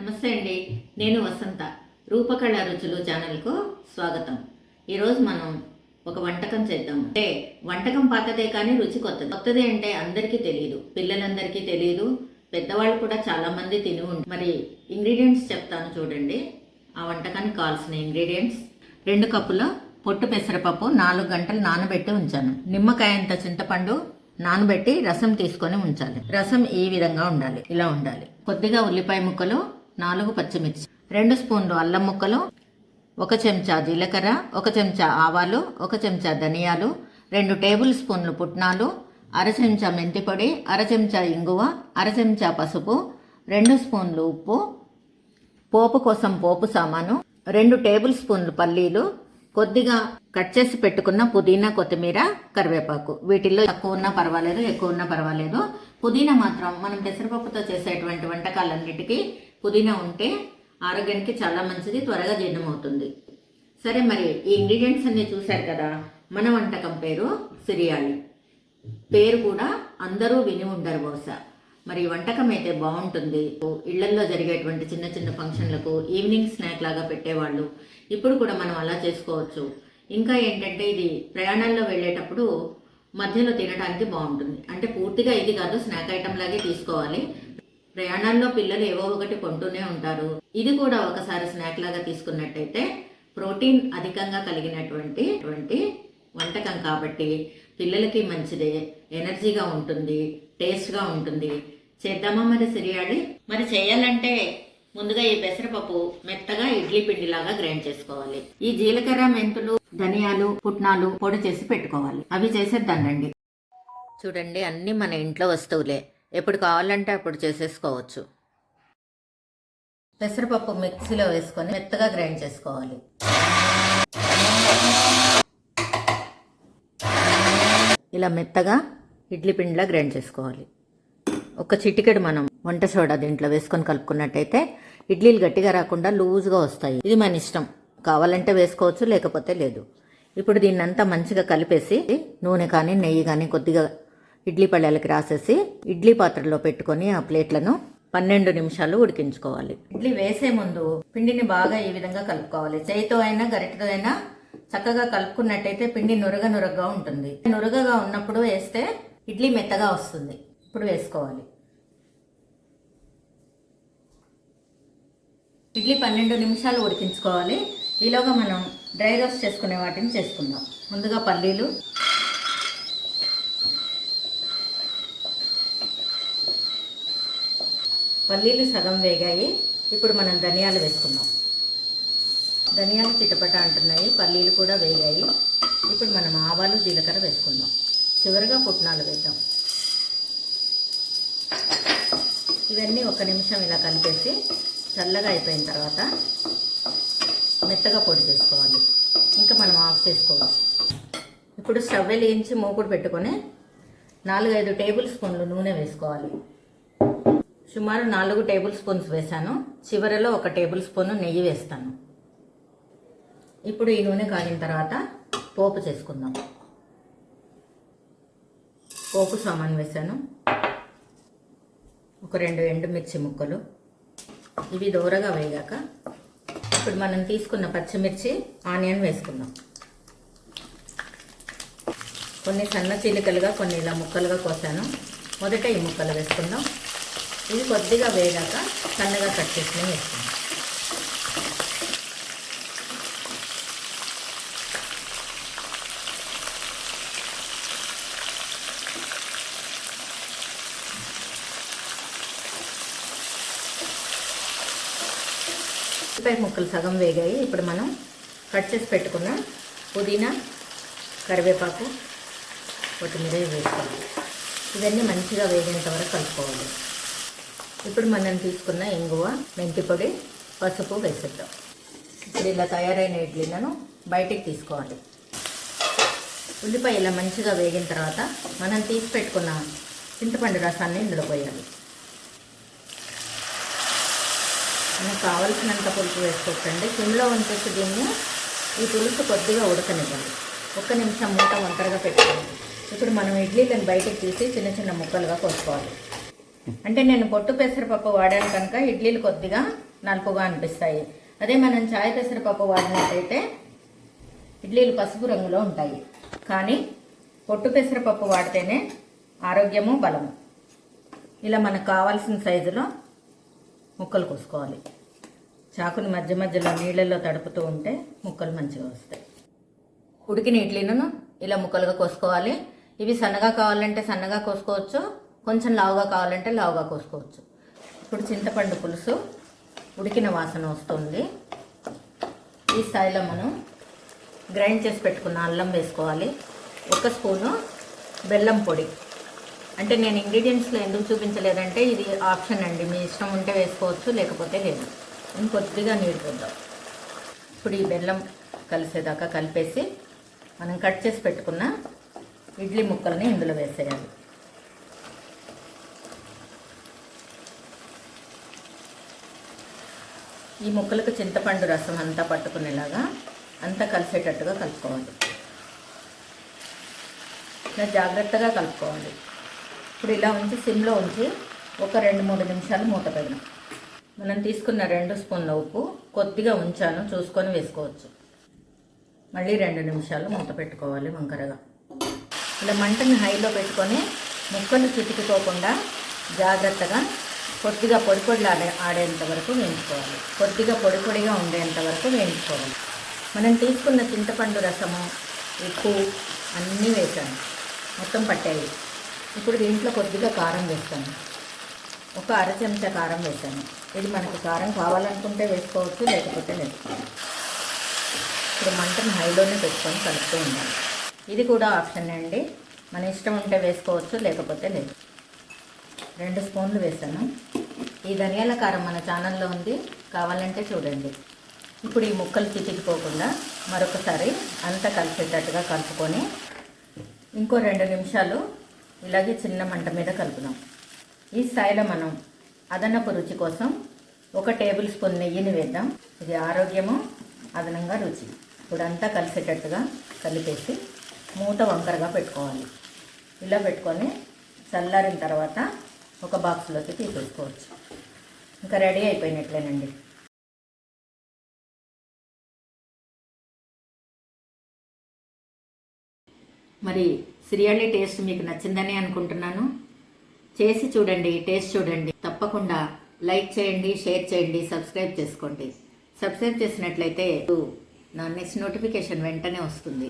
నమస్తే అండి. నేను వసంత. రూపకళ రుచులు ఛానల్కు స్వాగతం. ఈరోజు మనం ఒక వంటకం చేద్దాం. అంటే వంటకం పాతదే కానీ రుచి కొత్తది. కొత్తది అంటే అందరికీ తెలియదు. పిల్లలందరికీ తెలియదు. పెద్దవాళ్ళు కూడా చాలామంది తిని ఉంటారు మరి ఇంగ్రీడియంట్స్ చెప్తాను చూడండి. ఆ వంటకానికి కావాల్సిన ఇంగ్రీడియంట్స్. రెండు కప్పుల పొట్టు పెసరపప్పు నాలుగు గంటలు నానబెట్టి ఉంచాను. నిమ్మకాయ అంత చింతపండు నానబెట్టి రసం తీసుకొని ఉంచాలి. రసం ఈ విధంగా ఉండాలి. ఇలా ఉండాలి. కొద్దిగా ఉల్లిపాయ ముక్కలు నాలుగు పచ్చిమిర్చి రెండు స్పూన్లు అల్లం ముక్కలు ఒక చెంచా జీలకర్ర ఒక చెంచా ఆవాలు ఒక చెంచా ధనియాలు రెండు టేబుల్ స్పూన్లు పుట్నాలు అర చెంచా మెంతిపొడి అర చెంచా ఇంగువ అర చెంచా పసుపు రెండు స్పూన్లు ఉప్పు పోపు కోసం పోపు సామాను రెండు టేబుల్ స్పూన్లు పల్లీలు కొద్దిగా కట్ చేసి పెట్టుకున్న పుదీనా కొత్తిమీర కరివేపాకు. వీటిల్లో తక్కువ ఉన్నా పర్వాలేదు ఎక్కువ ఉన్నా పర్వాలేదు. పుదీనా మాత్రం మనం పెసరపప్పుతో చేసేటువంటి వంటకాలన్నిటికీ పుదీనా ఉంటే ఆరోగ్యానికి చాలా మంచిది త్వరగా జీర్ణమవుతుంది. సరే మరి ఈ ఇంగ్రీడియంట్స్ అన్ని చూశారు కదా మన వంటకం పేరు సిరియాలి. పేరు కూడా అందరూ విని ఉండరు బహుశా. మరి వంటకం అయితే బాగుంటుంది. ఇళ్ళల్లో జరిగేటువంటి చిన్న చిన్న ఫంక్షన్లకు ఈవినింగ్ స్నాక్ లాగా పెట్టేవాళ్ళు. ఇప్పుడు కూడా మనం అలా చేసుకోవచ్చు. ఇంకా ఏంటంటే ఇది ప్రయాణాల్లో వెళ్ళేటప్పుడు మధ్యలో తినడానికి బాగుంటుంది. అంటే పూర్తిగా ఇది కాదు స్నాక్ ఐటమ్ లాగే తీసుకోవాలి. ప్రయాణాల్లో పిల్లలు ఏవో ఒకటి కొంటూనే ఉంటారు. ఇది కూడా ఒకసారి స్నాక్ లాగా తీసుకున్నట్టయితే ప్రోటీన్ అధికంగా కలిగినటువంటి అటువంటి వంటకం కాబట్టి పిల్లలకి మంచిదే ఎనర్జీగా ఉంటుంది టేస్ట్గా ఉంటుంది. చేద్దామా మరి సిరియాడి? మరి చేయాలంటే ముందుగా ఈ పెసరపప్పు మెత్తగా ఇడ్లీ పిండిలాగా గ్రైండ్ చేసుకోవాలి. ఈ జీలకర్ర మెంతులు ధనియాలు పుట్నాలు పొడి చేసి పెట్టుకోవాలి. అవి చేసేద్దానండి చూడండి అన్నీ మన ఇంట్లో వస్తువులే. ఎప్పుడు కావాలంటే అప్పుడు చేసేసుకోవచ్చు. పెసరపప్పు మిక్సీలో వేసుకొని మెత్తగా గ్రైండ్ చేసుకోవాలి. ఇలా మెత్తగా ఇడ్లీ పిండిలా గ్రైండ్ చేసుకోవాలి. ఒక చిటికెడు మనం వంట సోడా దీంట్లో వేసుకొని కలుపుకున్నట్టయితే ఇడ్లీలు గట్టిగా రాకుండా లూజ్గా వస్తాయి. ఇది మన ఇష్టం. కావాలంటే వేసుకోవచ్చు లేకపోతే లేదు. ఇప్పుడు దీన్నంతా మంచిగా కలిపేసి నూనె కానీ నెయ్యి కానీ కొద్దిగా ఇడ్లీ పళ్ళాలకి రాసేసి ఇడ్లీ పాత్రలో పెట్టుకొని ఆ ప్లేట్లను పన్నెండు నిమిషాలు ఉడికించుకోవాలి. ఇడ్లీ వేసే ముందు పిండిని బాగా ఈ విధంగా కలుపుకోవాలి. చేయితో అయినా గరిటతో అయినా చక్కగా కలుపుకున్నట్టయితే పిండి నురగ నురగగా ఉంటుంది. నురగగా ఉన్నప్పుడు వేస్తే ఇడ్లీ మెత్తగా వస్తుంది. ఇప్పుడు వేసుకోవాలి. ఇడ్లీ పన్నెండు నిమిషాలు ఉడికించుకోవాలి. ఈలోగా మనం డ్రై రోస్ట్ చేసుకునే వాటిని చేసుకుందాం. ముందుగా పల్లీలు. పల్లీలు సగం వేగాయి. ఇప్పుడు మనం ధనియాలు వేసుకుందాం. ధనియాలు చిటపట అంటున్నాయి పల్లీలు కూడా వేగాయి. ఇప్పుడు మనం ఆవాలు జీలకర్ర వేసుకుందాం. చివరిగా పుట్నాలు వేద్దాం. ఇవన్నీ ఒక నిమిషం ఇలా కలిపేసి చల్లగా అయిపోయిన తర్వాత మెత్తగా పొడి చేసుకోవాలి. ఇంకా మనం ఆఫ్ చేసుకోవచ్చు ఇప్పుడు స్టవ్ వేయించి మూకుడు పెట్టుకొని నాలుగైదు టేబుల్ స్పూన్లు నూనె వేసుకోవాలి. సుమారు నాలుగు టేబుల్ స్పూన్స్ వేసాను చివరిలో ఒక టేబుల్ స్పూన్ నెయ్యి వేస్తాను. ఇప్పుడు ఈ నూనె కాగిన తర్వాత పోపు చేసుకుందాం. పోపు సామాన్ వేసాను. ఒక రెండు ఎండుమిర్చి ముక్కలు. ఇవి దూరగా వేగాక ఇప్పుడు మనం తీసుకున్న పచ్చిమిర్చి ఆనియన్ వేసుకుందాం. కొన్ని సన్న చీలికలుగా కొన్ని ఇలా ముక్కలుగా కోసాను. మొదట ఈ ముక్కలు వేసుకుందాం. ఇవి కొద్దిగా వేగాక సన్నగా కట్ చేసుకుని వేసుకుందాం. ఉల్లిపాయ ముక్కలు సగం వేగాయి. ఇప్పుడు మనం కట్ చేసి పెట్టుకున్న పుదీనా కరివేపాకు కొత్తిమీర వేసుకోవాలి. ఇవన్నీ మంచిగా వేగేంత వరకు కలుపుకోవాలి. ఇప్పుడు మనం తీసుకున్న ఇంగువ మెంతి పొడి పసుపు వేసేద్దాం. ఇప్పుడు ఇలా తయారైన ఇడ్లీలను బయటికి తీసుకోవాలి. ఉల్లిపాయ ఇలా మంచిగా వేగిన తర్వాత మనం తీసి పెట్టుకున్న చింతపండు రసాన్ని ఇందులో పోయాలి. మనకు కావలసినంత పులుసు వేసుకోవచ్చండి సిమ్లో ఉంచేసి దీన్ని ఈ పులుసు కొద్దిగా ఉడకనివ్వండి. ఒక్క నిమిషం మూట ఒంటరిగా పెట్టుకోండి. ఇప్పుడు మనం ఇడ్లీలను బయటకు తీసి చిన్న చిన్న ముక్కలుగా కోసుకోవాలి. అంటే నేను పొట్టు పెసరపప్పు వాడాను కనుక ఇడ్లీలు కొద్దిగా నలుపుగా అనిపిస్తాయి. అదే మనం చాయ్ పెసరపప్పు వాడినట్టయితే ఇడ్లీలు పసుపు రంగులో ఉంటాయి. కానీ పొట్టు పెసరపప్పు వాడితేనే ఆరోగ్యము బలము. ఇలా మనకు కావాల్సిన సైజులో ముక్కలు కోసుకోవాలి. చాకుని మధ్య మధ్యలో నీళ్ళల్లో తడుపుతూ ఉంటే ముక్కలు మంచిగా వస్తాయి. ఉడికిన ఇడ్లీలను ఇలా ముక్కలుగా కోసుకోవాలి. ఇవి సన్నగా కావాలంటే సన్నగా కోసుకోవచ్చు. కొంచెం లావుగా కావాలంటే లావుగా కోసుకోవచ్చు. ఇప్పుడు చింతపండు పులుసు ఉడికిన వాసన వస్తుంది. ఈ స్థాయిలో మనం గ్రైండ్ చేసి పెట్టుకున్న అల్లం వేసుకోవాలి. ఒక స్పూను బెల్లం పొడి అంటే నేను ఇంగ్రీడియంట్స్లో ఎందుకు చూపించలేదంటే ఇది ఆప్షన్ అండి. మీ ఇష్టం ఉంటే వేసుకోవచ్చు లేకపోతే లేదు. ఇంకొద్దిగా నీళ్ళు పోద్దాం ఇప్పుడు ఈ బెల్లం కలిసేదాకా కలిపేసి మనం కట్ చేసి పెట్టుకున్న ఇడ్లీ ముక్కల్ని ఇందులో వేసేయాలి. ఈ ముక్కలకు చింతపండు రసం అంతా పట్టుకునేలాగా అంతా కలిసేటట్టుగా కలుపుకోవాలి. ఇలా జాగ్రత్తగా కలుపుకోవాలి. ఇప్పుడు ఇలా ఉంచి సిమ్లో ఉంచి ఒక రెండు మూడు నిమిషాలు మూత పెడదాం. మనం తీసుకున్న రెండు స్పూన్ల ఉప్పు కొద్దిగా ఉంచాను చూసుకొని వేసుకోవచ్చు. మళ్ళీ రెండు నిమిషాలు మూత పెట్టుకోవాలి వంకరగా. ఇలా మంటని హైలో పెట్టుకొని ముక్కలు చితికిపోకుండా జాగ్రత్తగా కొద్దిగా పొడి పొడి ఆడే ఆడేంత వరకు వేయించుకోవాలి. కొద్దిగా పొడి పొడిగా ఉండేంత వరకు వేయించుకోవాలి. మనం తీసుకున్న చింతపండు రసము ఉప్పు అన్నీ వేసాను మొత్తం పట్టేవి. ఇప్పుడు దీంట్లో కొద్దిగా కారం వేస్తాను. ఒక అర చెంచా కారం వేసాను ఇది మనకు కారం కావాలనుకుంటే వేసుకోవచ్చు లేకపోతే లేదు. ఇప్పుడు మంటను హైలోనే పెట్టుకొని కలుపుతూ ఉండాలి. ఇది కూడా ఆప్షన్ అండి. మన ఇష్టం ఉంటే వేసుకోవచ్చు లేకపోతే లేదు. రెండు స్పూన్లు వేసాను ఈ ధనియాల కారం మన ఛానల్లో ఉంది. కావాలంటే చూడండి. ఇప్పుడు ఈ ముక్కలు చితికిపోకుండా మరొకసారి అంతా కలిసేటట్టుగా కలుపుకొని ఇంకో రెండు నిమిషాలు ఇలాగే చిన్న మంట మీద కలుపుదాం. ఈ స్థాయిలో మనం అదనపు రుచి కోసం ఒక టేబుల్ స్పూన్ నెయ్యిని వేద్దాం. ఇది ఆరోగ్యము అదనంగా రుచి. ఇప్పుడంతా కలిసేటట్టుగా కలిపేసి మూత వంకరగా పెట్టుకోవాలి. ఇలా పెట్టుకొని చల్లారిన తర్వాత ఒక బాక్స్లోకి తీసేసుకోవచ్చు. ఇంకా రెడీ అయిపోయినట్లేనండి. మరి సిరియాలి టేస్ట్ మీకు నచ్చిందని అనుకుంటున్నాను. చేసి చూడండి టేస్ట్ చూడండి. తప్పకుండా లైక్ చేయండి షేర్ చేయండి సబ్స్క్రైబ్ చేసుకోండి. సబ్స్క్రైబ్ చేసినట్లయితే నా నెక్స్ట్ నోటిఫికేషన్ వెంటనే వస్తుంది.